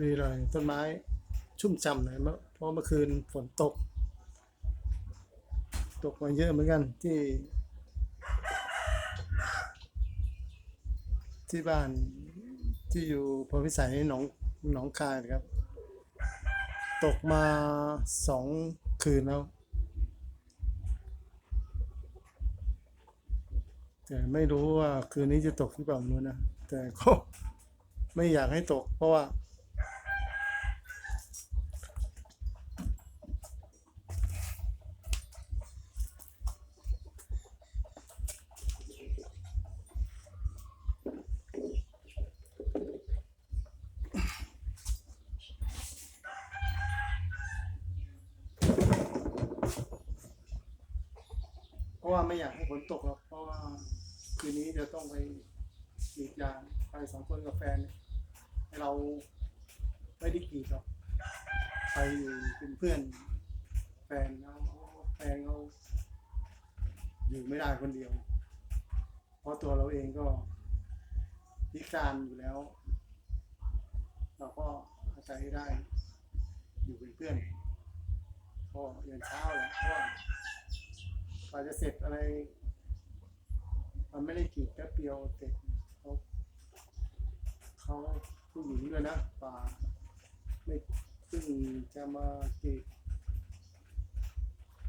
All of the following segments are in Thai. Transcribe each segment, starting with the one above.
ดีเลยต้นไม้ชุ่มฉ่ำหน่อยเมื่อเพราะเมื่อคืนฝนตก ตกมาเยอะเหมือนกันที่ ที่บ้านที่อยู่พลพิสัยหนองหนองคายครับ ตกมาสองคืนแล้ว แต่ไม่รู้ว่าคืนนี้จะตกหรือเปล่าไม่รู้นะ แต่ก็ไม่อยากให้ตกเพราะว่า ราะว่าไม่อยากให้ฝนตกหรอกเพราะว่าคืนนี้จะต้องไปกรีดยางไปสองคนกับแฟนเนี่ยเราไม่ได้กรีดหรอกไปอยู่เป็นเพื่อนแฟนเขาแฟนเขาอยู่ไม่ได้คนเดียว เพราะตัวเราเองก็พิการอยู่แล้ว เราก็อาศัยได้อยู่เป็นเพื่อนก็ยันเช้าและเพราะ ว่าจะเสร็จอะไร มันไม่ได้กรีดแป๊บเดียวเสร็จเขาเขาผู้หญิงด้วยนะป่าไม่ซึ่งจะมากีด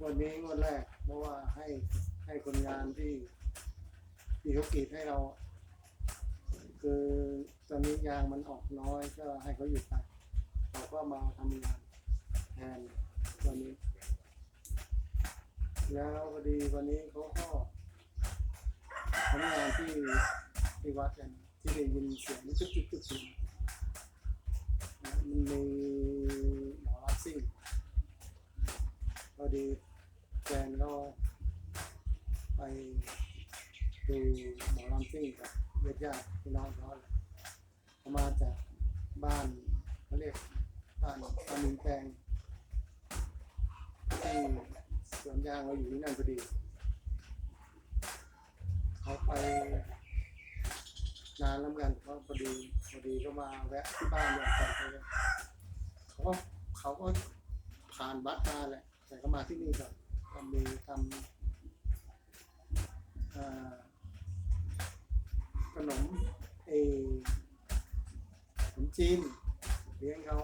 วันนี้วันแรก เพราะว่าให้ให้คนงานที่ที่เขากรีดให้เรา คือตอนนี้ยางมันออกน้อยก็ให้เขาหยุดไปเราก็มาทำงานแทนตัวนี้ แล้วพอดีวันนี้เขาก็ทำงานที่ที่วัดกันที่ได้ยินเสียงจุ๊บจุ๊บจุ๊บจุ๊บมันมีหมอรับซิ่งพอดีแฟนก็ไปดูหมอลำซิ่งกับญาติญาติพี่น้องเขาเขามาจากบ้านเขาเรียกบ้านบ้านมินแปลงที่ สวนยางเราอยู่ที่นั่นพอดี เขาไปนานแล้วกันเขาพอดีพอดีก็มาแวะที่บ้านเนี่ยก่อนไปเลยเขาก็เขาก็ผ่านบัตรมาแหละ แต่ก็มาที่นี่ก่อนก็มีทำขนมเอขนมจีนเลี้ยงเขา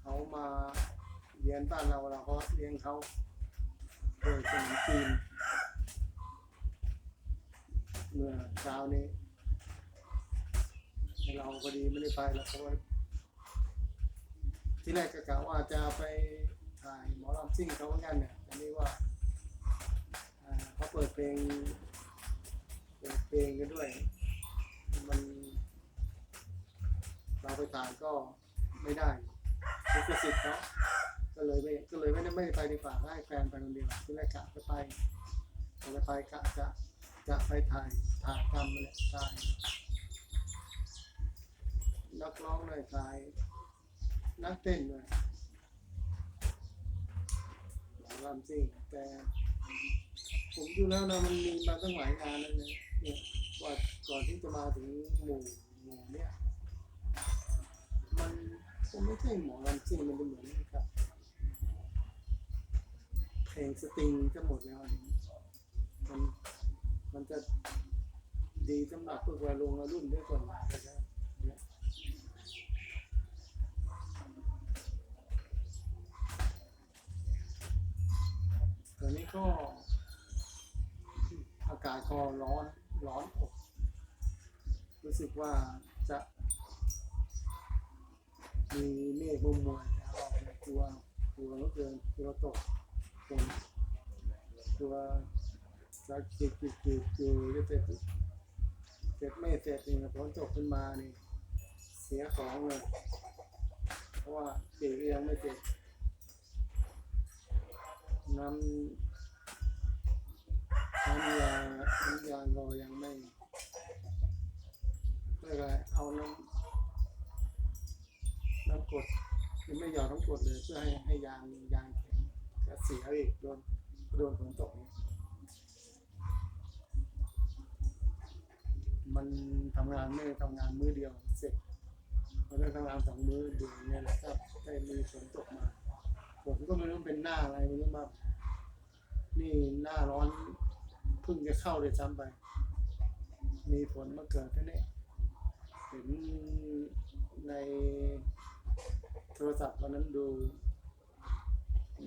เขามา เรียนบ้านเราเราก็เลี้ยงเขาโดยขนมจีนเมื่อเช้านี้ เราพอดีไม่ได้ไปแล้วเพราะว่าที่แรกก็กะว่าจะไปถ่ายหมอลำซิ่งเขาเหมือนกันเนี่ยอันนี้ว่าอ่าเขาเปิดเพลงเปิดเพลงกันด้วย มัน เราไปถ่ายก็ไม่ได้ลิขสิทธิ์เขา ก็เลยไม่ก็เลยไม่ได้ไม่ได้ไปดีกว่าให้แฟนไปคนเดียวที่แรกกะจะไปจะไปกะจะจะไปถ่ายถ่ายทำเลยถ่ายนักร้องเลยถ่ายนักเต้นเลยหมอลำซิ่งแต่ผมดูแล้วนะมันมีมาตั้งหลายงานแล้วเนี่ยเนี่ยก่อนก่อนที่จะมาถึงหมู่หมู่เนี่ยมันคงไม่ใช่หมอลำซิ่งมันเป็นเหมือนกับ ลงสตริงก็หมดแล้วอันนี้มันมันจะดีสำหรับพวกวัยรุ่นวัยรุ่นด้วยก่อนนะครับตอนนี้ก็อากาศก็ร้อนร้อนอบรู้สึกว่าจะมีเมฆมุมมวยแล้วเรากลัวกลัวเหลือเกินกลัวตก ฝนกลัวจะจีบจีบจีบอยู่จะเสร็จเสร็จไม่เสร็จนี่ฝนตกขึ้นมานี่เสียของเลยเพราะว่าเด็กยังไม่เสร็จน้ำน้ำยาน้ำยางก็ยังไม่ไม่ไรเอาน้ำน้ำกดยังไม่หยอดน้ำกดเลยเพื่อให้ให้ยาง เสียอีกโดนโดนฝนตกเนี่ยมันทำงานไม่ได้ทำงานมือเดียวเสร็จเราได้ทำงานสองมือเดือนเนี่ยแหละครับได้มีฝนตกมาผมก็ไม่รู้เป็นหน้าอะไรไม่รู้มานี่หน้าร้อนเพิ่งจะเข้าเลยซ้ำไป มีฝนมาเกิดแค่นี้เห็นในโทรศัพท์วันนั้นดู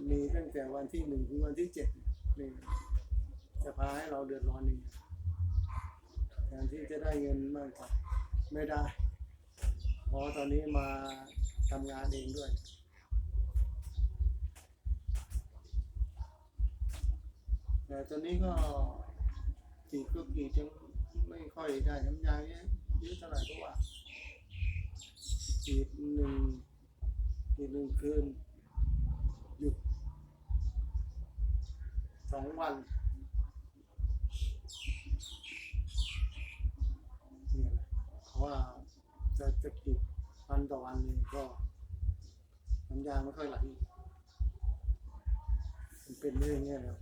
มีตั้งแต่วันที่หนึ่งถึงวันที่เจ็ดนี่จะพาให้เราเดือดร้อนนี่แทนที่จะได้เงินมากกว่าไม่ได้ เพราะตอนนี้มาทำงานเองด้วยแต่ตอนนี้ก็กีดก็กีดยังไม่ค่อยได้น้ำยาเยอะเยอะเท่าไหร่เพราะว่ากีดหนึ่งกีดหนึ่งคืน หยุดสองวันนี่แหละเพราะว่าจะจะกินวันต่อวันเลยก็น้ำยางไม่ค่อยไหลมันเป็นเรื่องเงี้ยครับ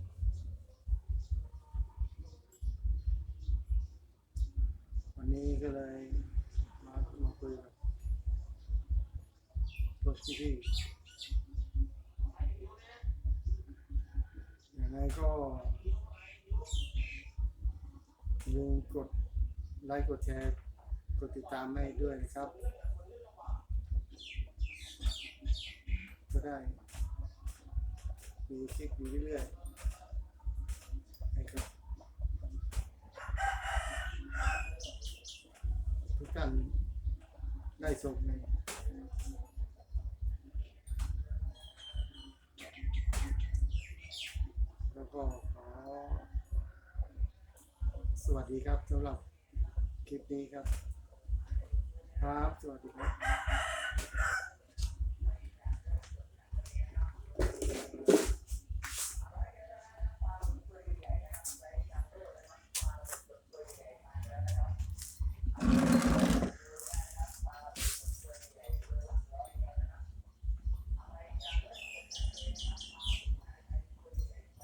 วันนี้ก็เลยมามาคุยกับพวกพี่ๆ ยังไง ก็อย่าลืมกดไลค์กดแชร์กดติดตามให้ด้วยนะครับ ก็ได้มีคลิปอยู่เรื่อยๆนะครับทุกท่านได้ชมใน แล้วก็ขอส วัสดีครับสำหรับคลิปนี้ครับ ครับ สวัสดีครับ